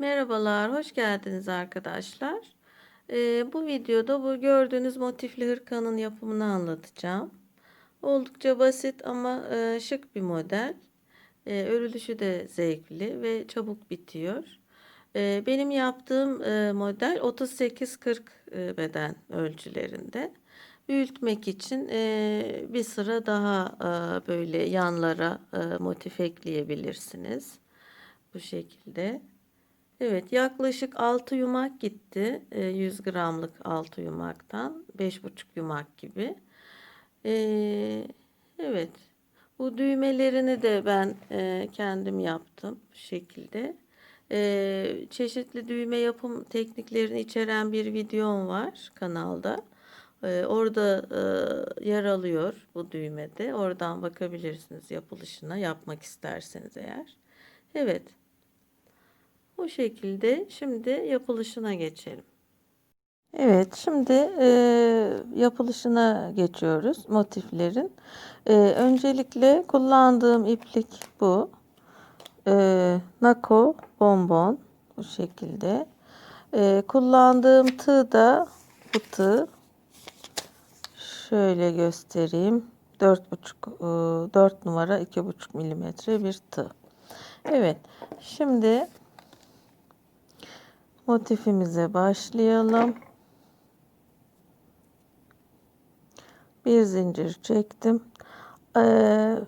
Merhabalar, hoş geldiniz arkadaşlar. Ee, bu videoda bu gördüğünüz motifli hırkanın yapımını anlatacağım. Oldukça basit ama e, şık bir model. E, örülüşü de zevkli ve çabuk bitiyor. E, benim yaptığım e, model 38-40 e, beden ölçülerinde. Büyütmek için e, bir sıra daha e, böyle yanlara e, motif ekleyebilirsiniz. Bu şekilde. Evet yaklaşık 6 yumak gitti. E, 100 gramlık 6 yumaktan 5,5 yumak gibi. E, evet bu düğmelerini de ben e, kendim yaptım bu şekilde. E, çeşitli düğme yapım tekniklerini içeren bir videom var kanalda. E, orada e, yer alıyor bu düğmede. Oradan bakabilirsiniz yapılışına yapmak isterseniz eğer. Evet. Bu şekilde şimdi yapılışına geçelim. Evet, şimdi e, yapılışına geçiyoruz motiflerin. E, öncelikle kullandığım iplik bu. E, Nako bonbon bu şekilde. E, kullandığım tığ da bu tığ. Şöyle göstereyim. 4,5 e, 4 numara 2,5 milimetre bir tığ. Evet. Şimdi motifimize başlayalım. Bir zincir çektim. Ee,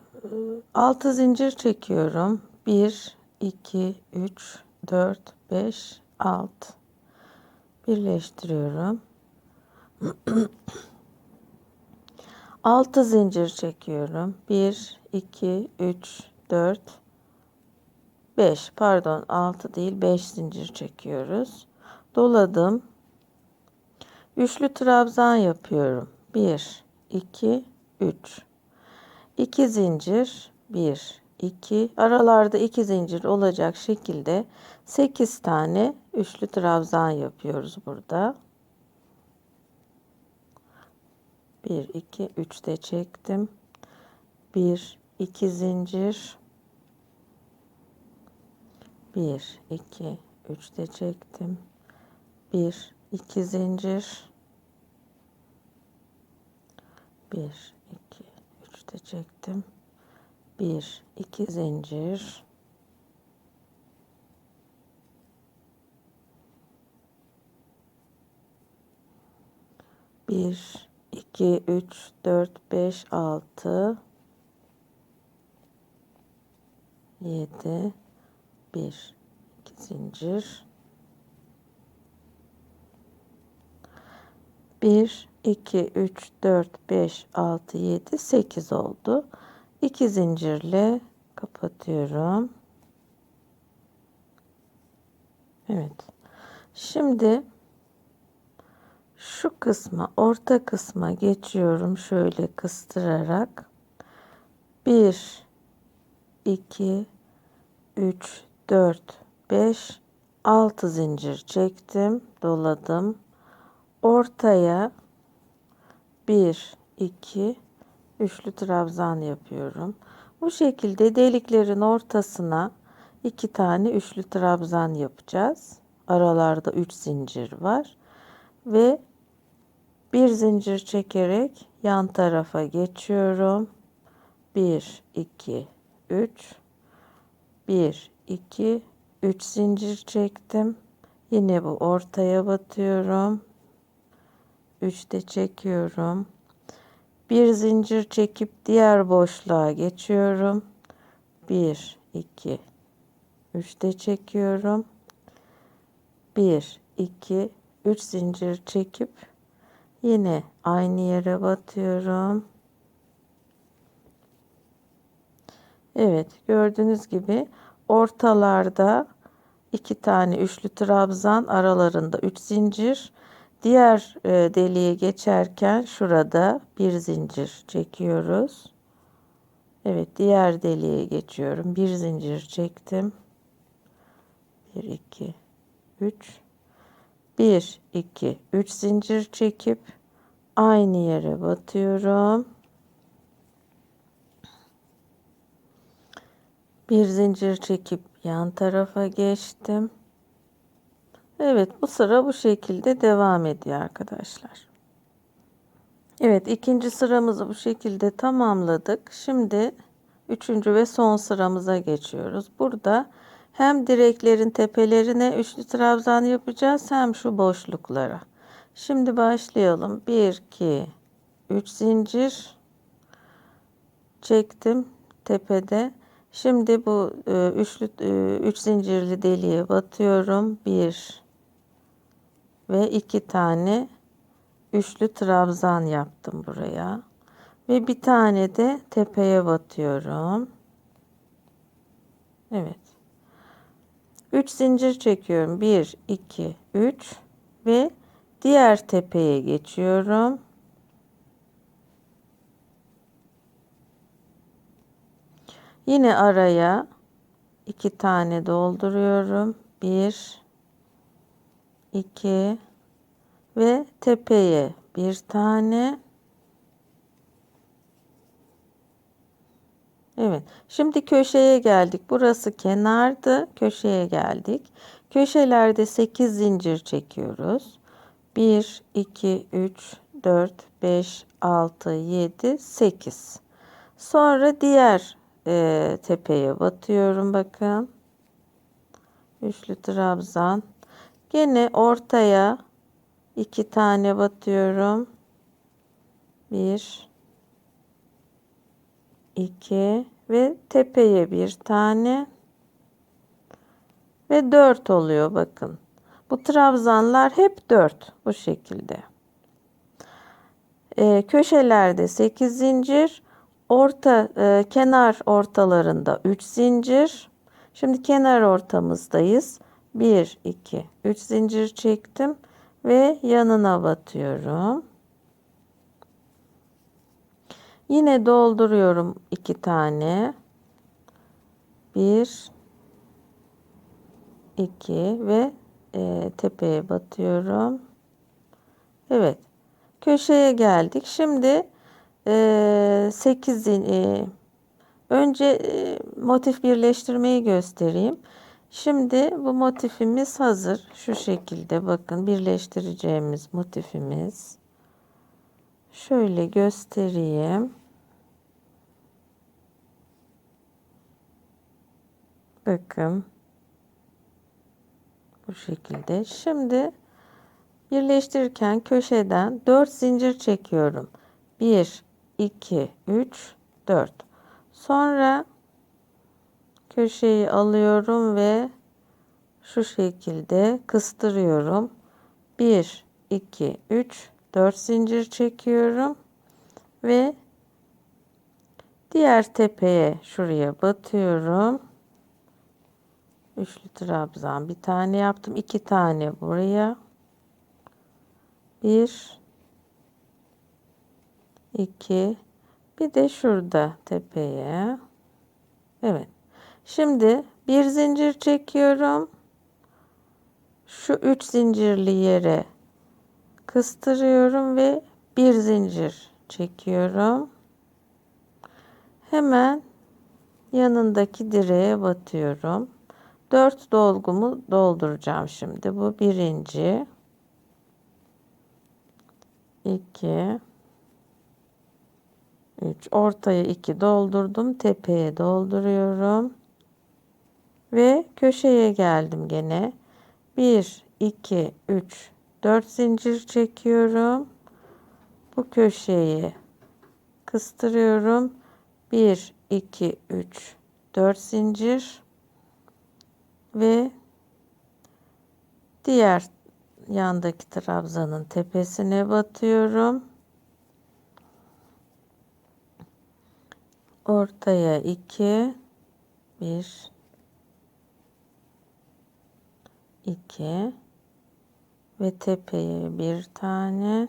6 zincir çekiyorum. 1 2 3 4 5 6 birleştiriyorum. 6 zincir çekiyorum. 1 2 3 4 5 pardon 6 değil 5 zincir çekiyoruz. Doladım. Üçlü trabzan yapıyorum. 1 2 3 2 zincir 1 2 aralarda 2 zincir olacak şekilde 8 tane üçlü trabzan yapıyoruz burada. 1 2 3 de çektim. 1 2 zincir 1 2 3 de çektim. 1 2 zincir. 1 2 3 de çektim. 1 2 zincir. Bir, iki, üç, dört, beş, altı, yedi, bir iki zincir. Bir iki üç dört beş altı yedi sekiz oldu. İki zincirle kapatıyorum. Evet. Şimdi şu kısma orta kısma geçiyorum şöyle kıstırarak. 1 2 3 4 5 6 zincir çektim doladım. Ortaya 1 2 üçlü trabzan yapıyorum. Bu şekilde deliklerin ortasına iki tane üçlü trabzan yapacağız. Aralarda 3 zincir var ve bir zincir çekerek yan tarafa geçiyorum. 1 2 3 1 2 3 zincir çektim. Yine bu ortaya batıyorum. 3 de çekiyorum. Bir zincir çekip diğer boşluğa geçiyorum. 1 2 3 de çekiyorum. 1 2 3 zincir çekip yine aynı yere batıyorum. Evet gördüğünüz gibi ortalarda iki tane üçlü trabzan aralarında üç zincir. Diğer e, deliğe geçerken şurada bir zincir çekiyoruz. Evet diğer deliğe geçiyorum. Bir zincir çektim. 1 2 3 1 2 3 zincir çekip aynı yere batıyorum bir zincir çekip yan tarafa geçtim Evet bu sıra bu şekilde devam ediyor arkadaşlar. Evet ikinci sıramızı bu şekilde tamamladık. Şimdi üçüncü ve son sıramıza geçiyoruz. Burada hem direklerin tepelerine üçlü trabzan yapacağız hem şu boşluklara. Şimdi başlayalım. 1 2 3 zincir çektim tepede. Şimdi bu e, üçlü e, üç zincirli deliğe batıyorum. 1 ve 2 tane üçlü trabzan yaptım buraya. Ve bir tane de tepeye batıyorum. Evet. 3 zincir çekiyorum. 1 2 3 ve diğer tepeye geçiyorum. Yine araya iki tane dolduruyorum. 1 2 ve tepeye bir tane Evet. Şimdi köşeye geldik. Burası kenardı. Köşeye geldik. Köşelerde 8 zincir çekiyoruz. 1 2 3 4 5 6 7 8. Sonra diğer e, tepeye batıyorum bakın. Üçlü trabzan. Gene ortaya iki tane batıyorum. Bir, iki ve tepeye bir tane ve dört oluyor bakın. Bu trabzanlar hep dört bu şekilde. Ee, köşelerde sekiz zincir, orta e, kenar ortalarında üç zincir. Şimdi kenar ortamızdayız. 1 2 3 zincir çektim ve yanına batıyorum. Yine dolduruyorum iki tane. Bir, iki ve e, tepeye batıyorum. Evet. Köşeye geldik. Şimdi e, 8 e, önce e, motif birleştirmeyi göstereyim. Şimdi bu motifimiz hazır. Şu şekilde bakın birleştireceğimiz motifimiz. Şöyle göstereyim. Bakın. Bu şekilde. Şimdi birleştirirken köşeden 4 zincir çekiyorum. 1 2 3 4. Sonra köşeyi alıyorum ve şu şekilde kıstırıyorum. 1 2 3 4 zincir çekiyorum ve diğer tepeye şuraya batıyorum. Üçlü trabzan bir tane yaptım. iki tane buraya. Bir iki bir de şurada tepeye. Evet. Şimdi bir zincir çekiyorum. Şu üç zincirli yere kıstırıyorum ve bir zincir çekiyorum. Hemen yanındaki direğe batıyorum. Dört dolgumu dolduracağım şimdi. Bu birinci. iki, üç. Ortaya iki doldurdum. Tepeye dolduruyorum. Ve köşeye geldim gene. 1, 2, 3, 4 zincir çekiyorum. Bu köşeyi kıstırıyorum. 1, 2, 3, 4 zincir ve diğer yandaki trabzanın tepesine batıyorum. Ortaya 2 1 2 ve tepeye bir tane.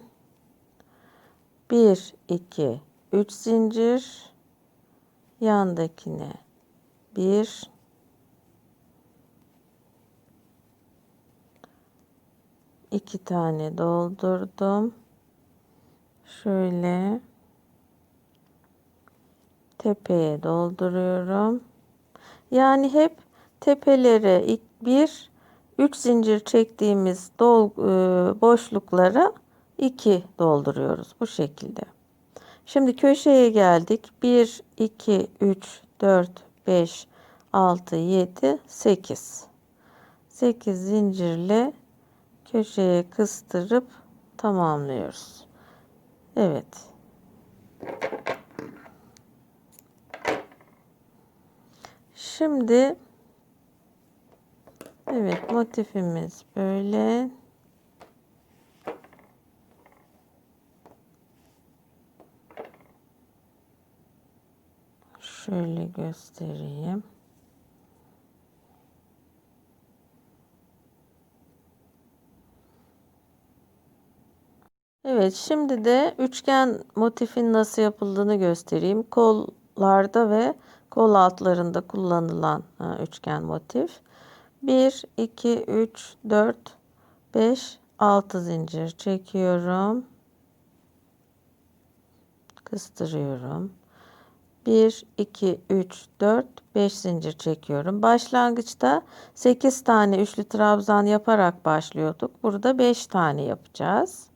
1 2 3 zincir. Yandakine 1 2 tane doldurdum. Şöyle tepeye dolduruyorum yani hep tepelere bir 3 zincir çektiğimiz dol, e, boşluklara 2 dolduruyoruz bu şekilde. Şimdi köşeye geldik. 1, 2, 3, 4, 5, 6, 7, 8. 8 zincirle köşeye kıstırıp tamamlıyoruz. Evet. Şimdi evet motifimiz böyle. Şöyle göstereyim. Evet, şimdi de üçgen motifin nasıl yapıldığını göstereyim. Kollarda ve kol altlarında kullanılan ha, üçgen motif. 1, 2, 3, 4, 5, 6 zincir çekiyorum. Kıstırıyorum. 1, 2, 3, 4, 5 zincir çekiyorum. Başlangıçta 8 tane üçlü trabzan yaparak başlıyorduk. Burada 5 tane yapacağız.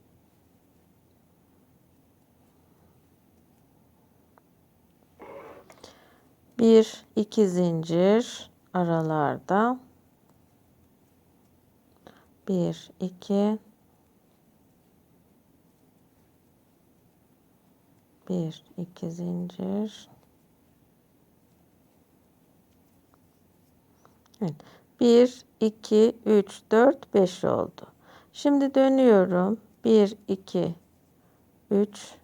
Bir, iki zincir aralarda. Bir, iki. Bir, iki zincir. Evet. 1, 2, 3, 4, 5 oldu. Şimdi dönüyorum. 1, 2, 3,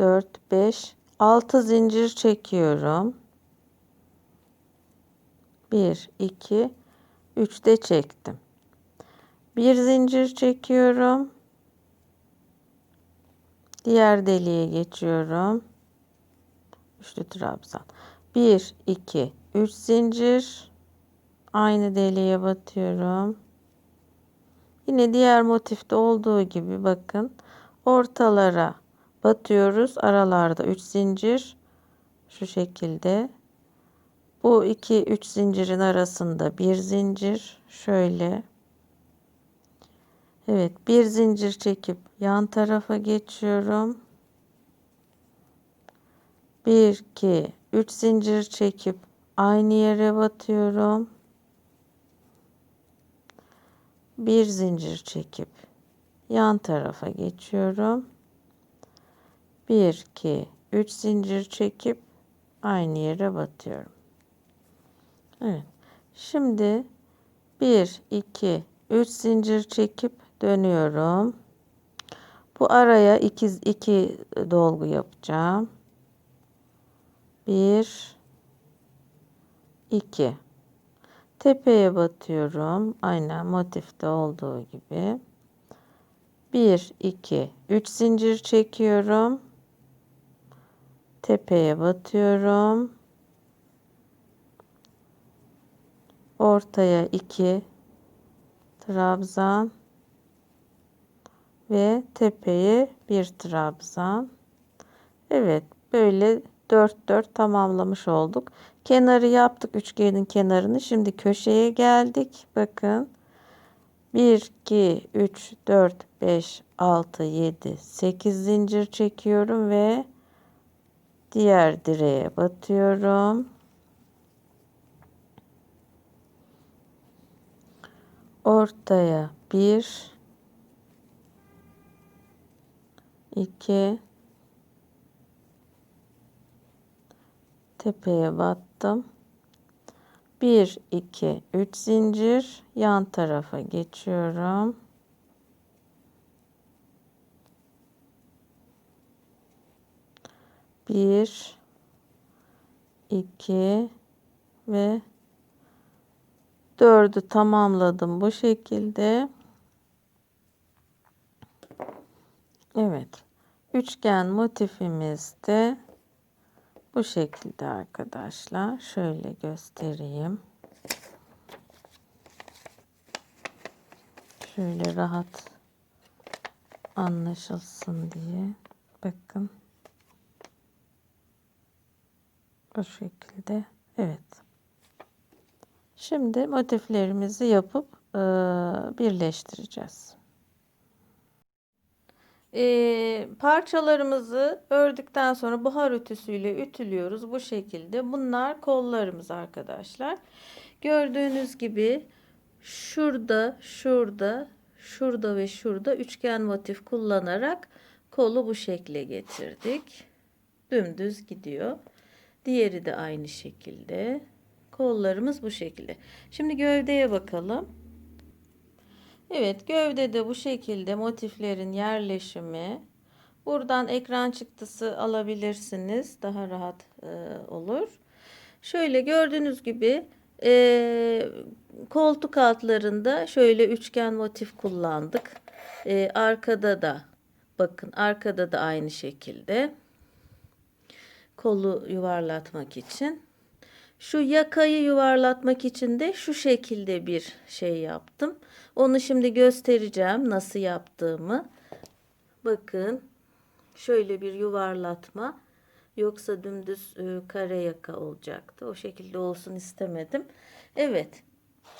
4, 5, 6 zincir çekiyorum. 1, 2, 3 de çektim. Bir zincir çekiyorum. Diğer deliğe geçiyorum. Üçlü trabzan. 1, 2, 3 zincir. Aynı deliğe batıyorum. Yine diğer motifte olduğu gibi bakın ortalara batıyoruz. Aralarda 3 zincir şu şekilde. Bu 2 3 zincirin arasında bir zincir şöyle. Evet, bir zincir çekip yan tarafa geçiyorum. 1 2 3 zincir çekip aynı yere batıyorum. Bir zincir çekip yan tarafa geçiyorum. 1 2 3 zincir çekip aynı yere batıyorum. Evet. Şimdi 1 2 3 zincir çekip dönüyorum. Bu araya 2 2 dolgu yapacağım. 1 2 Tepeye batıyorum. Aynen motifte olduğu gibi. 1 2 3 zincir çekiyorum tepeye batıyorum. Ortaya 2 trabzan ve tepeye bir trabzan. Evet, böyle 4 4 tamamlamış olduk. Kenarı yaptık üçgenin kenarını. Şimdi köşeye geldik. Bakın. 1 2 3 4 5 6 7 8 zincir çekiyorum ve diğer direğe batıyorum. Ortaya bir, iki, tepeye battım. Bir, iki, üç zincir yan tarafa geçiyorum. Bir, iki ve dördü tamamladım bu şekilde. Evet. Üçgen motifimiz de bu şekilde arkadaşlar. Şöyle göstereyim. Şöyle rahat anlaşılsın diye. Bakın. Bu şekilde. Evet. Şimdi motiflerimizi yapıp e, birleştireceğiz. E, parçalarımızı ördükten sonra buhar ütüsüyle ütülüyoruz bu şekilde. Bunlar kollarımız arkadaşlar. Gördüğünüz gibi şurada, şurada, şurada ve şurada üçgen motif kullanarak kolu bu şekle getirdik. Dümdüz gidiyor. Diğeri de aynı şekilde. Kollarımız bu şekilde. Şimdi gövdeye bakalım. Evet gövdede bu şekilde motiflerin yerleşimi. Buradan ekran çıktısı alabilirsiniz. Daha rahat e, olur. Şöyle gördüğünüz gibi e, koltuk altlarında şöyle üçgen motif kullandık. E, arkada da bakın arkada da aynı şekilde kolu yuvarlatmak için. Şu yakayı yuvarlatmak için de şu şekilde bir şey yaptım. Onu şimdi göstereceğim nasıl yaptığımı. Bakın şöyle bir yuvarlatma. Yoksa dümdüz e, kare yaka olacaktı. O şekilde olsun istemedim. Evet.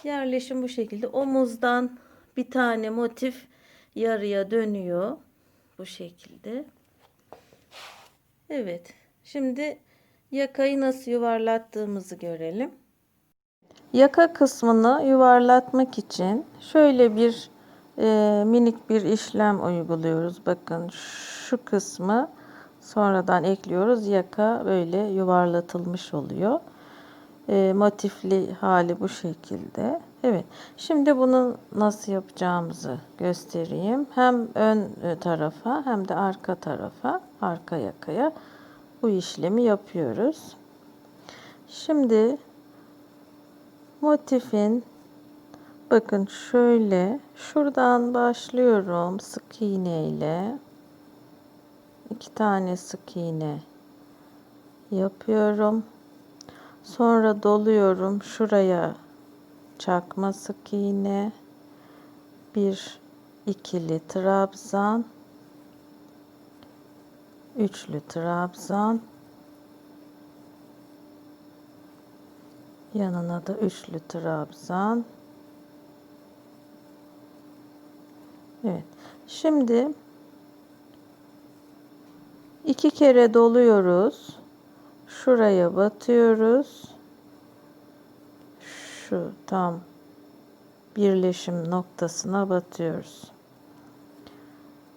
Yerleşim bu şekilde. Omuzdan bir tane motif yarıya dönüyor. Bu şekilde. Evet. Şimdi yakayı nasıl yuvarlattığımızı görelim. Yaka kısmını yuvarlatmak için şöyle bir e, minik bir işlem uyguluyoruz. Bakın şu kısmı sonradan ekliyoruz. Yaka böyle yuvarlatılmış oluyor. E, motifli hali bu şekilde. Evet. Şimdi bunu nasıl yapacağımızı göstereyim. Hem ön tarafa hem de arka tarafa, arka yakaya bu işlemi yapıyoruz. Şimdi motifin bakın şöyle şuradan başlıyorum sık iğne ile iki tane sık iğne yapıyorum. Sonra doluyorum şuraya çakma sık iğne bir ikili trabzan üçlü trabzan. Yanına da üçlü trabzan. Evet. Şimdi iki kere doluyoruz. Şuraya batıyoruz. Şu tam birleşim noktasına batıyoruz.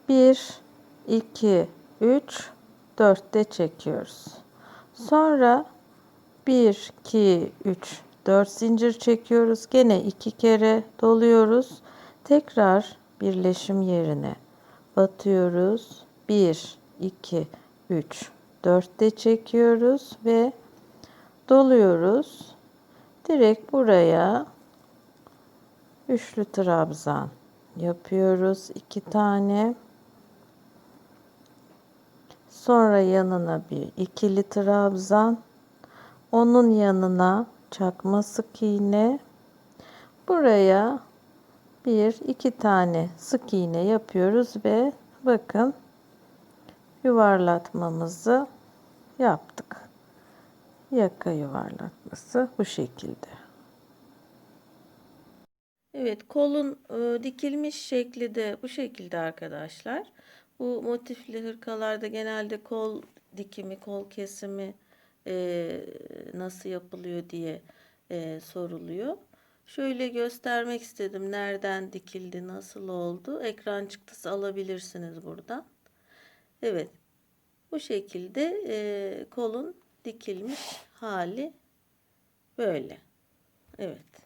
1 2 3 4 de çekiyoruz. Sonra 1 2 3 4 zincir çekiyoruz. Gene iki kere doluyoruz. Tekrar birleşim yerine batıyoruz. 1 2 3 4 de çekiyoruz ve doluyoruz. Direkt buraya üçlü trabzan yapıyoruz. iki tane. Sonra yanına bir ikili trabzan. Onun yanına çakma sık iğne. Buraya bir iki tane sık iğne yapıyoruz ve bakın yuvarlatmamızı yaptık. Yaka yuvarlatması bu şekilde. Evet kolun e, dikilmiş şekli de bu şekilde arkadaşlar. Bu motifli hırkalarda genelde kol dikimi, kol kesimi e, nasıl yapılıyor diye e, soruluyor. Şöyle göstermek istedim. Nereden dikildi, nasıl oldu. Ekran çıktısı alabilirsiniz buradan. Evet. Bu şekilde e, kolun dikilmiş hali böyle. Evet.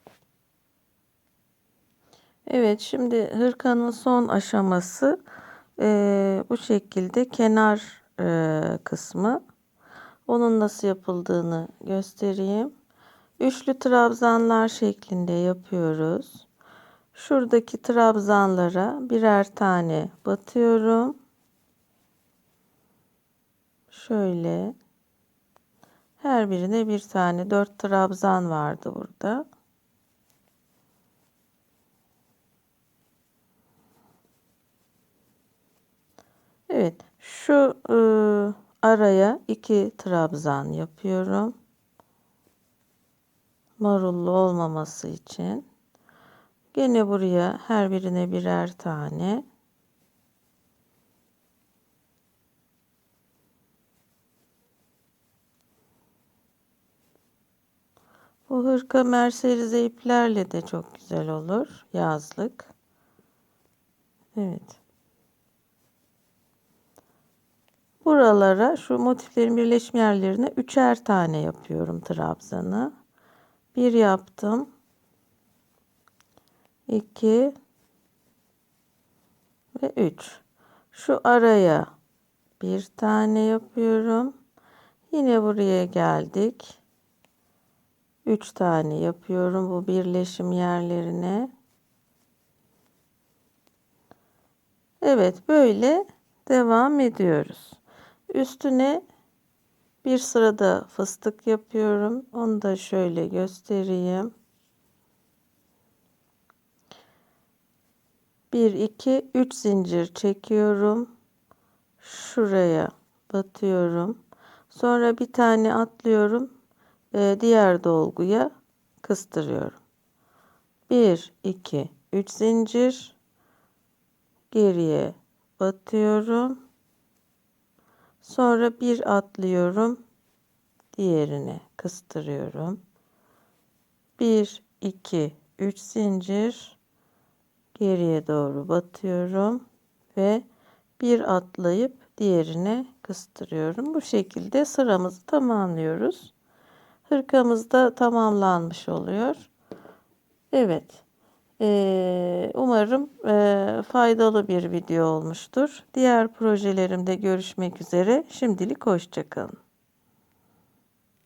Evet şimdi hırkanın son aşaması e, bu şekilde kenar e, kısmı. Onun nasıl yapıldığını göstereyim. Üçlü trabzanlar şeklinde yapıyoruz. Şuradaki trabzanlara birer tane batıyorum. Şöyle her birine bir tane dört trabzan vardı burada. Evet şu e, araya iki trabzan yapıyorum. marullu olmaması için. Gene buraya her birine birer tane. Bu hırka merserize iplerle de çok güzel olur. Yazlık. Evet. Buralara şu motiflerin birleşim yerlerine üçer tane yapıyorum trabzanı. Bir yaptım. 2 ve 3. Şu araya bir tane yapıyorum. Yine buraya geldik. 3 tane yapıyorum bu birleşim yerlerine. Evet böyle devam ediyoruz. Üstüne bir sırada fıstık yapıyorum. Onu da şöyle göstereyim. 1 2 3 zincir çekiyorum. Şuraya batıyorum. Sonra bir tane atlıyorum. Ee, diğer dolguya kıstırıyorum. 1 2 3 zincir geriye batıyorum. Sonra bir atlıyorum. Diğerine kıstırıyorum. 1 2 3 zincir geriye doğru batıyorum ve bir atlayıp diğerine kıstırıyorum. Bu şekilde sıramızı tamamlıyoruz. Hırkamız da tamamlanmış oluyor. Evet. Ee, umarım e, faydalı bir video olmuştur. Diğer projelerimde görüşmek üzere. Şimdilik hoşçakalın.